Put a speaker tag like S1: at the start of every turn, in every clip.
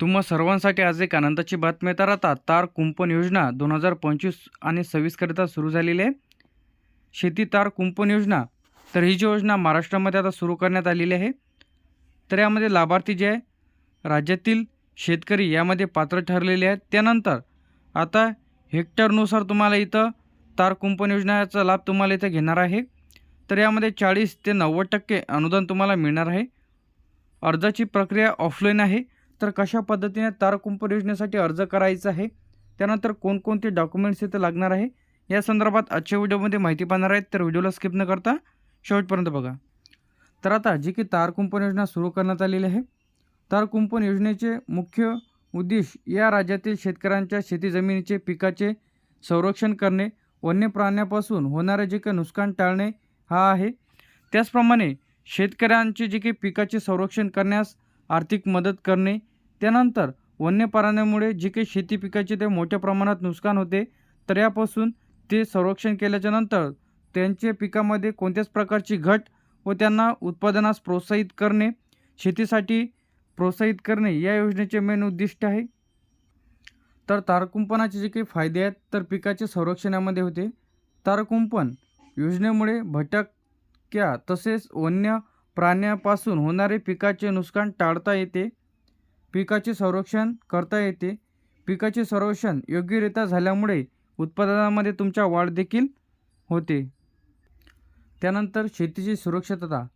S1: तुम्हा सर्वांसाठी आज एक आनंदाची बातमी तर आता तार कुंपण योजना दोन हजार पंचवीस आणि सव्वीसकरिता सुरू झालेली आहे. शेती तार कुंपण योजना तर ही जी योजना महाराष्ट्रामध्ये आता सुरू करण्यात आलेली आहे. तर यामध्ये लाभार्थी जे आहे राज्यातील शेतकरी यामध्ये पात्र ठरलेले आहेत. त्यानंतर आता हेक्टरनुसार तुम्हाला इथं तार कुंपण योजनेचा लाभ तुम्हाला इथं घेणार आहे. तर यामध्ये चाळीस ते नव्वद टक्के अनुदान तुम्हाला मिळणार आहे. अर्जाची प्रक्रिया ऑफलाईन आहे. तर कशा पद्धतीने तार कुंपण योजनेसाठी अर्ज करायचा आहे? त्यानंतर कोणकोणते डॉक्युमेंट्स इथं लागणार आहे? या संदर्भात आजच्या व्हिडिओमध्ये माहिती पाहणार आहेत तर व्हिडिओला स्किप न करता शेवटपर्यंत बघा. तर आता जी की तार कुंपण योजना सुरू करण्यात आलेली आहे. तारकुंपण योजनेचे मुख्य उद्देश या राज्यातील शेतकऱ्यांच्या शेती जमिनीचे पिकाचे संरक्षण करणे वन्य प्राण्यापासून होणारे जे काही नुकसान टाळणे हा आहे. त्याचप्रमाणे शेतकऱ्यांचे जे काही पिकाचे संरक्षण करण्यास आर्थिक मदत करणे. त्यानंतर वन्य प्राण्यामुळे जे काही शेती पिकाचे ते मोठ्या प्रमाणात नुकसान होते तर यापासून ते संरक्षण केल्याच्यानंतर त्यांच्या पिकामध्ये कोणत्याच प्रकारची घट व त्यांना उत्पादनास प्रोत्साहित करणे शेतीसाठी प्रोत्साहित करणे या योजनेचे मेन उद्दिष्ट आहे. तर तारकुंपणाचे जे काही फायदे आहेत तर पिकाचे संरक्षण यामध्ये होते. तारकुंपण योजनेमुळे भटक्या तसेच वन्य प्राण्यापासून होणारे पिकाचे नुकसान टाळता येते. पिकाचे संरक्षण करता येते. पिकाचे संरक्षण योग्यरित्या झाल्यामुळे उत्पादनामध्ये तुमच्या वाढ देखील होते. त्यानंतर शेतीची सुरक्षितता.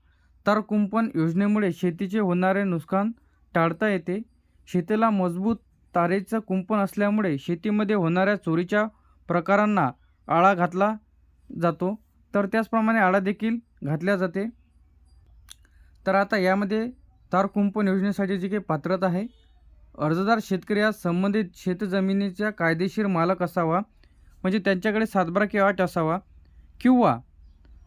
S1: तर कुंपण योजनेमुळे शेतीचे होणारे नुकसान टाळता येते. शेतीला मजबूत तारेचं कुंपण असल्यामुळे शेतीमध्ये होणाऱ्या चोरीच्या प्रकारांना आळा घातला जातो. तर त्याचप्रमाणे आळा देखील घातल्या जाते. तर आता यामध्ये तार कुंपण योजनेसाठी जी काही पात्रता आहे अर्जदार शेतकरी हा संबंधित शेतजमिनीचा कायदेशीर मालक असावा म्हणजे त्यांच्याकडे सातबारा किंवा आठ असावा किंवा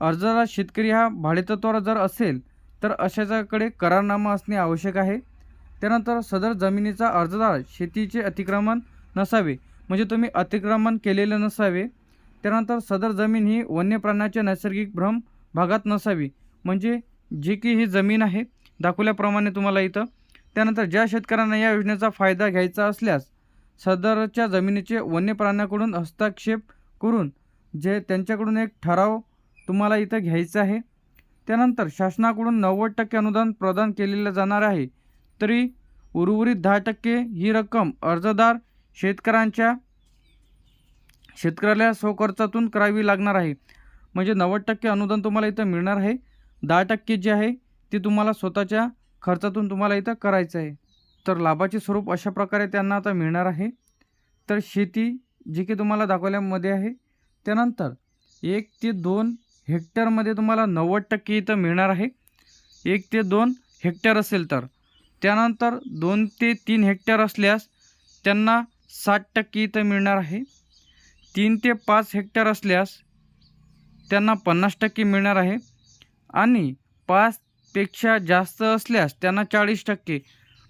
S1: अर्जदार शेतकरी हा भाडेतत्वावर जर असेल तर अशाच्याकडे करारनामा असणे आवश्यक आहे. त्यानंतर सदर जमिनीचा अर्जदार शेतीचे अतिक्रमण नसावे म्हणजे तुम्ही अतिक्रमण केलेलं नसावे. त्यानंतर सदर जमीन ही वन्य प्राण्याच्या नैसर्गिक भ्रम भागात नसावी म्हणजे जी की ही जमीन आहे दाखवल्याप्रमाणे तुम्हाला इथं. त्यानंतर ज्या शेतकऱ्यांना या योजनेचा फायदा घ्यायचा असल्यास सदरच्या जमिनीचे वन्य प्राण्याकडून हस्तक्षेप करून जे त्यांच्याकडून एक ठराव तुम्हाला इथं घ्यायचा आहे. त्यानंतर शासनाकडून नव्वद टक्के अनुदान प्रदान केलेलं जाणार आहे. तरी उर्वरित दहा टक्के ही रक्कम अर्जदार शेतकऱ्यांच्या शेतकऱ्याला स्वखर्चातून करावी लागणार आहे. म्हणजे नव्वद टक्के अनुदान तुम्हाला इथं मिळणार आहे. दहा टक्के जे आहे ते तुम्हाला स्वतःच्या खर्चातून तुम्हाला इथं करायचं आहे. तर लाभाचे स्वरूप अशा प्रकारे त्यांना आता मिळणार आहे. तर शेती जी की तुम्हाला दाखवल्यामध्ये आहे त्यानंतर एक ते दोन हेक्टरमध्ये तुम्हाला नव्वद टक्के इथं मिळणार आहे. एक ते दोन हेक्टर असेल तर. त्यानंतर दोन ते तीन हेक्टर असल्यास त्यांना साठ टक्के इथं मिळणार आहे. तीन ते पाच हेक्टर असल्यास त्यांना पन्नास टक्के मिळणार आहे. आणि पाचपेक्षा जास्त असल्यास त्यांना चाळीस टक्के.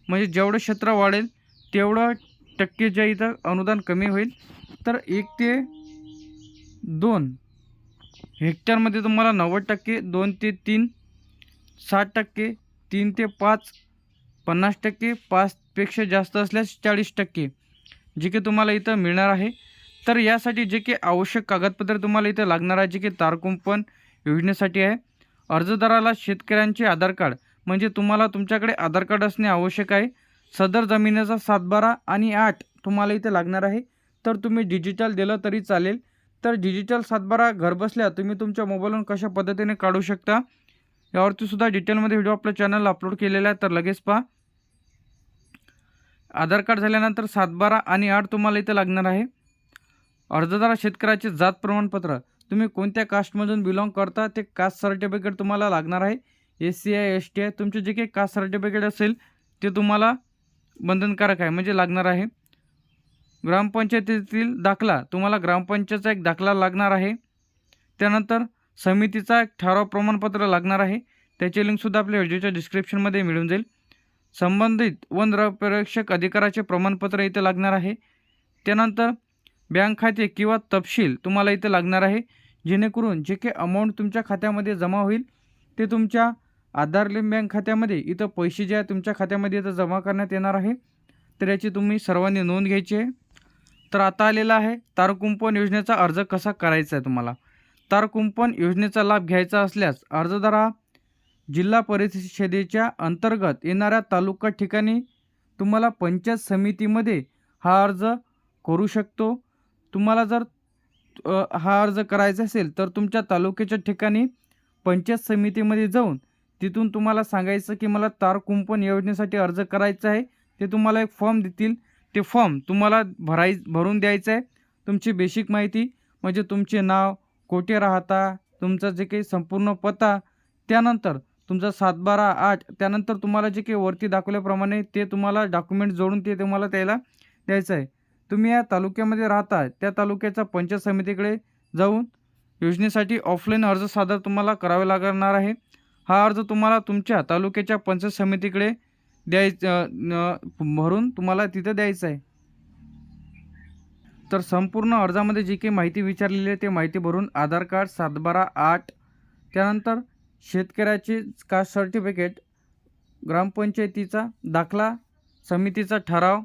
S1: म्हणजे जेवढं क्षेत्र वाढेल तेवढं टक्के जे इथं अनुदान कमी होईल. तर एक ते दोन हेक्टरमध्ये तुम्हाला नव्वद टक्के दोन ते तीन साठ टक्के तीन ते पाच पन्नास टक्के पाचपेक्षा जास्त असल्यास चाळीस टक्के जे की तुम्हाला इथं मिळणार आहे. तर यासाठी जे की आवश्यक कागदपत्रे तुम्हाला इथं लागणार आहे जे की तारकुंपण योजनेसाठी आहे. अर्जदाराला शेतकऱ्यांचे आधार कार्ड म्हणजे तुम्हाला तुमच्याकडे आधार कार्ड असणे आवश्यक आहे. सदर जमिनीचा सातबारा आणि आठ तुम्हाला इथे लागणार आहे. तर तुम्ही डिजिटल दिलं तरी चालेल. तर डिजिटल सातबारा घरबसल्या तुम्ही तुमच्या मोबाईलवरून कशा पद्धतीने काढू शकता? यावरती सुद्धा डिटेलमध्ये व्हिडिओ आपल्या चॅनलला अपलोड केलेला आहे तर लगेच पहा. आधार कार्ड झाल्यानंतर सातबारा आणि आठ तुम्हाला इथे लागणार आहे. अर्जदार शेतकऱ्याचे जात प्रमाणपत्र तुम्ही कोणत्या कास्टमधून बिलॉंग करता ते कास्ट सर्टिफिकेट तुम्हाला लागणार आहे. S C I S T I तुमचे जे काही कास्ट सर्टिफिकेट असेल ते तुम्हाला बंधनकारक आहे म्हणजे लागणार आहे. ग्रामपंचायतीतील दाखला तुम्हाला ग्रामपंचायतचा एक दाखला लागणार आहे. त्यानंतर समितीचा एक ठराव प्रमाणपत्र लागणार आहे. त्याची लिंकसुद्धा आपल्या व्हिडिओच्या डिस्क्रिप्शनमध्ये मिळून जाईल. संबंधित वन पर्यवेक्षक अधिकाराचे प्रमाणपत्र इथे लागणार आहे. त्यानंतर बँक खाते किंवा तपशील तुम्हाला इथे लागणार आहे. जेणेकरून जे काही अमाऊंट तुमच्या खात्यामध्ये जमा होईल ते तुमच्या आधार लिंक बँक खात्यामध्ये इथं पैसे जे आहे तुमच्या खात्यामध्ये इथं जमा करण्यात येणार आहे. तर याची तुम्ही सर्वांनी नोंद घ्यायची आहे. तर आता आलेला आहे तारकुंपण योजनेचा अर्ज कसा करायचा आहे तुम्हाला? तारकुंपण योजनेचा लाभ घ्यायचा असल्यास अर्जदार हा जिल्हा परिषदेच्या अंतर्गत येणाऱ्या तालुका ठिकाणी तुम्हाला पंचायत समितीमध्ये हा अर्ज करू शकतो. तुम्हाला जर हा अर्ज करायचा असेल तर तुमच्या तालुक्याच्या ठिकाणी पंचायत समितीमध्ये जाऊन तिथून तुम्हाला सांगायचं की मला तार कुंपण योजनेसाठी अर्ज करायचा आहे. ते तुम्हाला एक फॉर्म देतील. ते फॉर्म तुम्हाला भराय भरून द्यायचं आहे. तुमची बेसिक माहिती म्हणजे तुमचे नाव कोठे राहता तुमचा जे काही संपूर्ण पत्ता त्यानंतर तुमचा सातबारा आठ त्यानंतर तुम्हाला जे काही वरती दाखवल्याप्रमाणे ते तुम्हाला डॉक्युमेंट जोडून ते तुम्हाला त्याला द्यायचं आहे. तुम्ही या तालुक्यामध्ये राहता त्या तालुक्याच्या पंचायत समितीकडे जाऊन योजनेसाठी ऑफलाईन अर्ज सादर तुम्हाला करावे लागणार आहे. हा अर्ज तुम्हाला तुमच्या तालुक्याच्या पंचायत समितीकडे द्यायचं भरून तुम्हाला तिथं द्यायचं आहे. तर संपूर्ण अर्जामध्ये जी काही माहिती विचारलेली आहे ते माहिती भरून आधार कार्ड सातबारा आठ त्यानंतर शेतकऱ्याचे कास्ट सर्टिफिकेट ग्रामपंचायतीचा दाखला समितीचा ठराव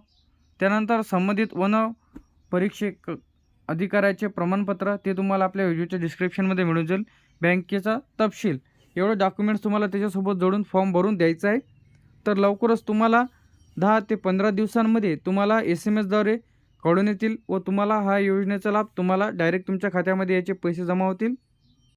S1: त्यानंतर संबंधित वन परीक्षक अधिकाऱ्याचे प्रमाणपत्र ते तुम्हाला आपल्या व्हिडिओच्या डिस्क्रिप्शनमध्ये मिळून जाईल. बँकेचा तपशील. एवढे डॉक्युमेंट्स तुम्हाला त्याच्यासोबत जोडून फॉर्म भरून द्यायचा आहे. तर लवकरच तुम्हाला दहा ते पंधरा दिवसांमध्ये तुम्हाला एस एम एसद्वारे कळून येतील व तुम्हाला हा योजनेचा लाभ तुम्हाला डायरेक्ट तुमच्या खात्यामध्ये याचे पैसे जमा होतील.